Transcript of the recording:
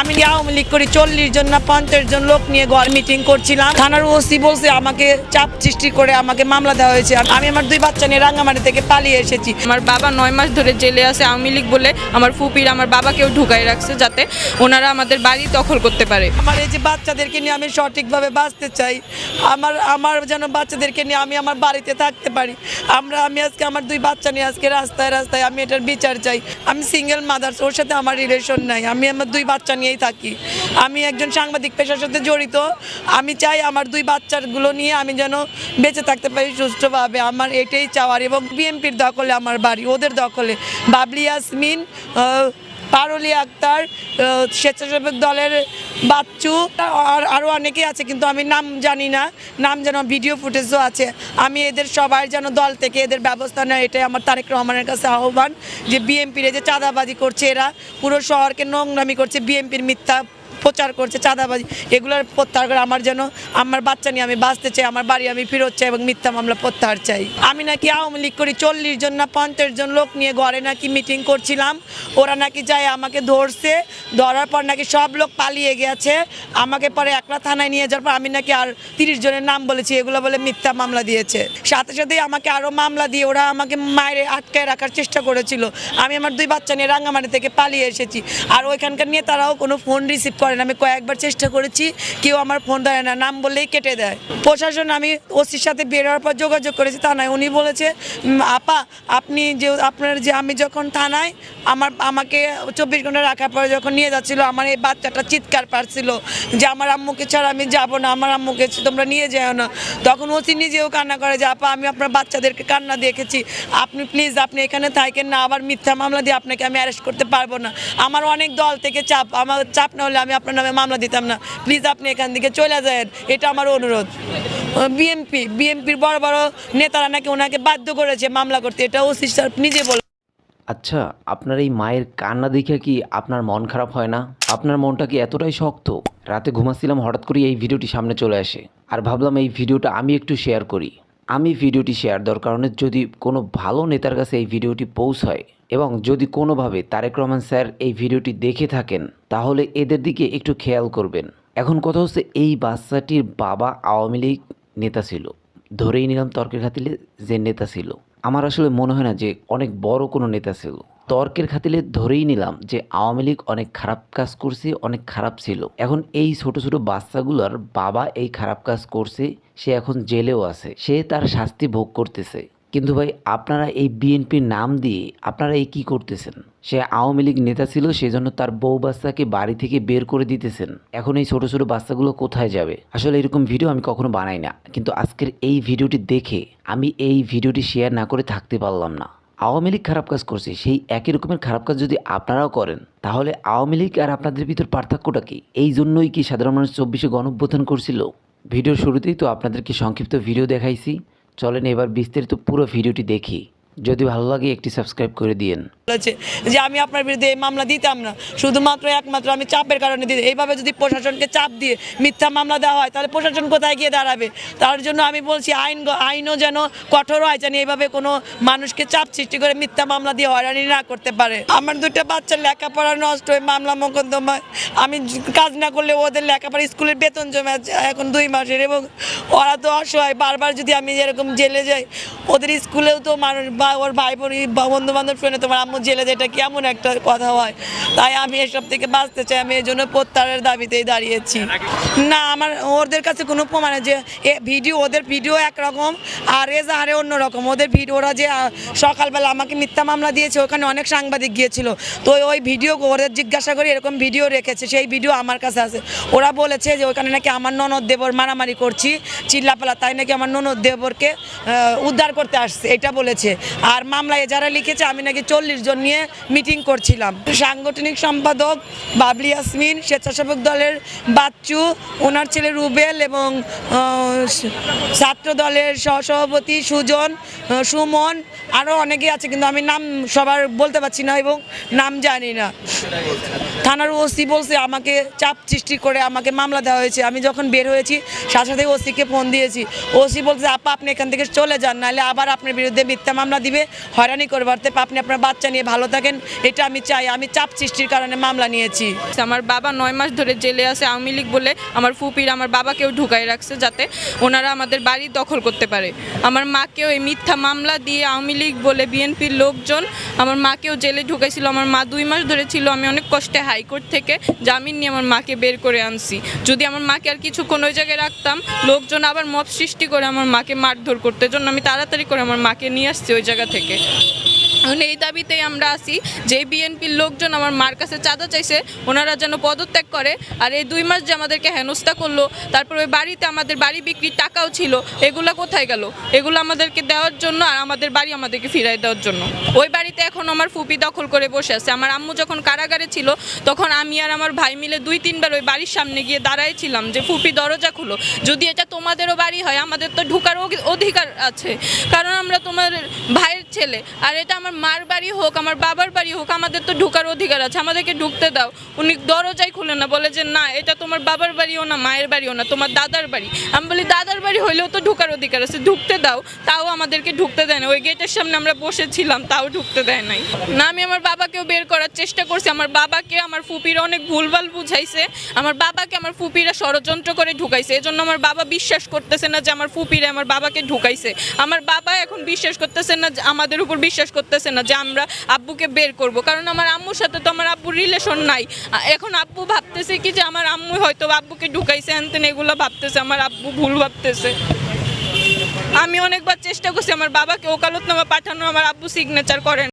আমি আওয়ামী লীগ করি চল্লিশ জন না পঞ্চাশ জন লোক নিয়ে ঘর মিটিং করছিলাম। থানার ওসি বলছে আমাকে চাপ সৃষ্টি করে আমাকে মামলা দেওয়া হয়েছে। আর আমি আমার দুই বাচ্চা নিয়ে রাঙ্গামাটি থেকে পালিয়ে এসেছি। আমার বাবা নয় মাস ধরে জেলে আছে আওয়ামী লীগ বলে আমার ফুপির আমার বাবাকেও ঢুকাই রাখছে যাতে ওনারা আমাদের বাড়ি দখল করতে পারে। আমার এই যে বাচ্চাদেরকে নিয়ে আমি সঠিকভাবে বাঁচতে চাই আমার আমার যেন বাচ্চাদেরকে নিয়ে আমি আমার বাড়িতে থাকতে পারি। আমরা আমি আজকে আমার দুই বাচ্চা নিয়ে আজকে রাস্তায় রাস্তায় আমি এটার বিচার চাই। আমি সিঙ্গেল মাদার ওর সাথে আমার রিলেশন নাই। আমি আমার দুই বাচ্চা নিয়েই থাকি। আমি একজন সাংবাদিক পেশার সাথে জড়িত। আমি চাই আমার দুই বাচ্চাগুলো নিয়ে আমি যেন বেঁচে থাকতে পারি সুষ্ঠুভাবে আমার এটাই চাওয়ার এবং বিএনপির দখলে আমার বাড়ি, ওদের দখলে। বাবলি ইয়াসমিন পারলি আক্তার স্বেচ্ছাসেবক দলের বাচ্চু, আর আরও অনেকেই আছে, কিন্তু আমি নাম জানি না। নাম যেন ভিডিও ফুটেজও আছে। আমি এদের সবাই যেন দল থেকে এদের ব্যবস্থা নেয়, এটাই আমার তারেক রহমানের কাছে আহ্বান। যে বিএনপির যে চাঁদাবাজি করছে এরা, পুরো শহরকে নোংরামি করছে বিএমপির মিথ্যা প্রচার করছে, চাঁদাবাজি। এগুলোর প্রত্যাহার করে আমার যেন, আমার বাচ্চা নিয়ে আমি বাঁচতে চাই, আমার বাড়ি আমি ফেরত চাই এবং মিথ্যা মামলা প্রত্যাহার চাই। আমি নাকি আওয়ামী লীগ করি, চল্লিশ জন না পঞ্চাশ জন লোক নিয়ে ঘরে নাকি মিটিং করছিলাম। ওরা নাকি যায় আমাকে ধরছে, ধরার পর নাকি সব লোক পালিয়ে গেছে। আমাকে পরে একলা থানায় নিয়ে যাওয়ার পর আমি নাকি আর তিরিশ জনের নাম বলেছি, এগুলো বলে মিথ্যা মামলা দিয়েছে। সাথে সাথেই আমাকে আরও মামলা দিয়ে ওরা আমাকে মায়ের আটকায় রাখার চেষ্টা করেছিল। আমি আমার দুই বাচ্চা নিয়ে রাঙ্গামাটি থেকে পালিয়ে এসেছি। আর ওইখানকার নিয়ে তারাও কোনো ফোন রিসিভ করে না আমি কয়েকবার চেষ্টা করেছি, কেউ আমার ফোন ধরে না, নাম বললেই কেটে দেয়। প্রশাসন, আমি ওসির সাথে বেরোয়ার পর যোগাযোগ করেছি থানায়, উনি বলেছে আপা, আপনি যে, আপনার যে, আমি যখন থানায়, আমার, আমাকে চব্বিশ ঘণ্টা রাখার পরে যখন নিয়ে যাচ্ছিল, আমার এই বাচ্চাটা চিৎকার পারছিল যে, আমার আম্মুকে ছাড়া আমি যাব না, আমার আম্মুকে তোমরা নিয়ে যাও না। তখন ওসি নিজেও কান্না করে যে, আপা, আমি আপনার বাচ্চাদেরকে কান্না দেখেছি। আপনি প্লিজ আপনি এখানে থাকেন না, আবার মিথ্যা মামলা দিয়ে আপনাকে আমি অ্যারেস্ট করতে পারব না। আমার অনেক দল থেকে চাপ, আমার চাপ না হলে আমি আপনার নামে মামলা দিতাম না। প্লিজ আপনি এখান থেকে চলে যান এটা আমার অনুরোধ। বিএমপি বিএমপির বড় বড় নেতারা নাকি ওনাকে বাধ্য করেছে মামলা করতে। এটা ওসি স্যার নিজে বলে আচ্ছা আপনার এই মায়ের কান্না দেখে কি আপনার মন খারাপ হয় না? আপনার মনটা কি এতটাই শক্ত? রাতে ঘুমাচ্ছিলাম, হঠাৎ করে এই ভিডিওটি সামনে চলে আসে। আর ভাবলাম এই ভিডিওটা আমি একটু শেয়ার করি। আমি ভিডিওটি শেয়ার দেওয়ার কারণে যদি কোনো ভালো নেতার কাছে এই ভিডিওটি পৌঁছায় এবং যদি কোনোভাবে তারেক রহমান স্যার এই ভিডিওটি দেখে থাকেন, তাহলে এদের দিকে একটু খেয়াল করবেন। এখন কথা হচ্ছে এই বাচ্চাটির বাবা আওয়ামী লীগ নেতা ছিল। ধরেই নিলাম তর্কের খাতিলে যে নেতা ছিল। আমার আসলে মনে হয় না যে অনেক বড় কোনো নেতা ছিল। তর্কের খাতিলে ধরেই নিলাম যে আওয়ামী লীগ অনেক খারাপ কাজ করছে, অনেক খারাপ ছিল। এখন এই ছোট ছোট বাচ্চাগুলোর বাবা এই খারাপ কাজ করছে, সে এখন জেলেও আছে। সে তার শাস্তি ভোগ করতেছে। কিন্তু ভাই, আপনারা এই বিএনপির নাম দিয়ে আপনারা এই কি করতেছেন? সে আওয়ামী লীগ নেতা ছিল, সেজন্য তার বউ বাচ্চাকে বাড়ি থেকে বের করে দিতেছেন। এখন এই ছোট ছোট বাচ্চাগুলো কোথায় যাবে? আসলে এরকম ভিডিও আমি কখনো বানাই না। কিন্তু আজকের এই ভিডিওটি দেখে আমি এই ভিডিওটি শেয়ার না করে থাকতে পারলাম না। আওয়ামী লীগ খারাপ কাজ করছে, সেই একই রকমের খারাপ কাজ যদি আপনারাও করেন, তাহলে আওয়ামী লীগ আর আপনাদের ভিতর পার্থক্যটা কি? এই জন্যই কি সাধারণ মানুষ চব্বিশে গণঅভ্যুত্থান করছিল? ভিডিওর শুরুতেই তো আপনাদেরকে সংক্ষিপ্ত ভিডিও দেখাইছি। চলেন এবার বিস্তারিত পুরো ভিডিওটি দেখি। যদি ভালো লাগে, একটি সাবস্ক্রাইব করে দিয়েন। বলেছে যে, আমি আপনার বিরুদ্ধে এই মামলা দিতাম না। শুধুমাত্র একমাত্র আমি চাপের কারণে দিই এইভাবে যদি প্রশাসনকে চাপ দিয়ে মিথ্যা মামলা দেওয়া হয়, তাহলে প্রশাসন কোথায় গিয়ে দাঁড়াবে? তার জন্য আমি বলছি, আইন আইনও যেন কঠোর হয়, যেন এইভাবে কোনো মানুষকে চাপ সৃষ্টি করে মিথ্যা মামলা দিয়ে হয়রানি না করতে পারে। আমার দুটো বাচ্চার লেখাপড়া নষ্ট হয়ে, মামলা মোকদ্দমায় আমি কাজ না করলে ওদের লেখাপড়া স্কুলের বেতন জমে এখন দুই মাসের এবং ওরা তো অসহায়। বারবার যদি আমি এরকম জেলে যাই, ওদের স্কুলেও তো মানুষ বা ওর ভাই বোন বন্ধু বান্ধব শুনে তোমার আম্মু জেলে যায়, এটা কেমন একটা কথা হয়? তাই আমি এসব থেকে বাঁচতে চাই, আমি এই জন্য প্রত্যাহারের দাবিতেই দাঁড়িয়েছি। না, আমার, ওদের কাছে কোনো প্রমাণ যে, এ ভিডিও, ওদের ভিডিও একরকম, আর এজাহারে অন্যরকম। ওদের ভিডিও, ওরা যে সকালবেলা আমাকে মিথ্যা মামলা দিয়েছে, ওখানে অনেক সাংবাদিক গিয়েছিল। তো ওই ভিডিও, ওদের জিজ্ঞাসা করি এরকম ভিডিও রেখেছে, সেই ভিডিও আমার কাছে আছে। ওরা বলেছে যে, ওখানে নাকি আমার ননদ দেবর মারামারি করছি চিল্লাপালা তাই নাকি আমার ননদ দেবরকে উদ্ধার করতে আসছে, এটা বলেছে। আর মামলায় যারা লিখেছে, আমি নাকি চল্লিশ জন নিয়ে মিটিং করছিলাম। সাংগঠনিক সম্পাদক বাবলি ইয়াসমিন, স্বেচ্ছাসেবক দলের বাচ্চু, ওনার ছেলে রুবেল এবং ছাত্র দলের সহসভাপতি সুজন সুমন আরও অনেকে আছে, কিন্তু আমি নাম সবার বলতে পারছি না এবং নাম জানি না। থানার ওসি বলছে, আমাকে চাপ সৃষ্টি করে আমাকে মামলা দেওয়া হয়েছে। আমি যখন বের হয়েছি, সাথে সাথে ওসিকে ফোন দিয়েছি। ওসি বলছে, আপা, আপনি এখান থেকে চলে যান, নাহলে আবার আপনার বিরুদ্ধে মিথ্যা মামলা দিবে। হয়রানি করবে। অর্থাৎ আপনি আপনার বাচ্চা নিয়ে ভালো থাকেন। এটা আমি চাই। আমি চাপ সৃষ্টির কারণে মামলা নিয়েছি। আমার বাবা নয় মাস ধরে জেলে আছে, আওয়ামী লীগ বলে আমার ফুপির, আমার বাবাকেও ঢুকাই রাখছে যাতে ওনারা আমাদের বাড়ি দখল করতে পারে। আমার মাকেও এই মিথ্যা মামলা দিয়ে আওয়ামী লীগ বলে বিএনপির লোকজন আমার মাকেও জেলে ঢুকাইছিল। আমার মা দুই মাস ধরে ছিল। আমি অনেক কষ্টে হাইকোর্ট থেকে জামিন নিয়ে আমার মাকে বের করে আনছি। যদি আমার মাকে আর কিছুক্ষণ ওই জায়গায় রাখতাম, লোকজন আবার মত সৃষ্টি করে আমার মাকে মারধর করতে। জন্য আমি তাড়াতাড়ি করে আমার মাকে নিয়ে আসছি ওই জায়গা থেকে। এই দাবিতেই আমরা আসি যে বিএনপির লোকজন আমার মার কাছে চাঁদা চাইছে, ওনারা যেন পদত্যাগ করে। আর এই দুই মাস যে আমাদেরকে হেনস্থা করল, তারপর ওই বাড়িতে আমাদের বাড়ি বিক্রির টাকাও ছিল, এগুলো কোথায় গেল? এগুলো আমাদেরকে দেওয়ার জন্য আর আমাদের বাড়ি আমাদেরকে ফিরাই দেওয়ার জন্য। ওই বাড়িতে এখন আমার ফুপি দখল করে বসে আছে। আমার আম্মু যখন কারাগারে ছিল, তখন আমি আর আমার ভাই মিলে দুই, তিনবার ওই বাড়ির সামনে গিয়ে দাঁড়াইছিলাম যে, ফুপি, দরজা খুলো। যদি এটা তোমাদেরও বাড়ি হয়, আমাদের তো ঢুকার অধিকার আছে। কারণ আমরা তোমার ভাইয়ের ছেলে। আর এটা আমার মার বাড়ি হোক, আমার বাবার বাড়ি হোক, আমাদের তো ঢুকার অধিকার আছে, আমাদেরকে ঢুকতে দাও। উনি দরজাই খুলে না, বলে যে, না, এটা তোমার বাবার বাড়িও না, মায়ের বাড়িও না, তোমার দাদার বাড়ি। আমি বলি, দাদার বাড়ি হইলেও তো ঢুকার অধিকার আছে, ঢুকতে দাও, তাও আমাদেরকে ঢুকতে দেয় না। ওই গেটের সামনে আমরা বসেছিলাম, তাও ঢুকতে দেয় নাই। না, আমি আমার বাবাকেও বের করার চেষ্টা করছি, আমার বাবাকে, আমার ফুপিরা অনেক ভুলভাল বুঝাইছে, আমার বাবাকে আমার ফুপিরা ষড়যন্ত্র করে ঢুকাইছে, এজন্য আমার বাবা বিশ্বাস করতেছে না যে, আমার ফুপিরা আমার বাবাকে ঢুকাইছে। আমার বাবা এখন বিশ্বাস করতেছে না আমাদের উপর বিশ্বাস করতেছে না যে আমরা আব্বুকে বের করব। কারণ আমার আম্মুর সাথে তো আমার আব্বুর রিলেশন নাই। এখন আব্বু ভাবতেছে কি যে আমার আম্মু হয়তো আব্বুকে ঢুকাইছে আনতেন এগুলো ভাবতেছে, আমার আব্বু ভুল ভাবতেছে। আমি অনেকবার চেষ্টা করছি, আমার বাবাকে ওকালতনামা পাঠানো আমার আব্বু সিগনেচার করেন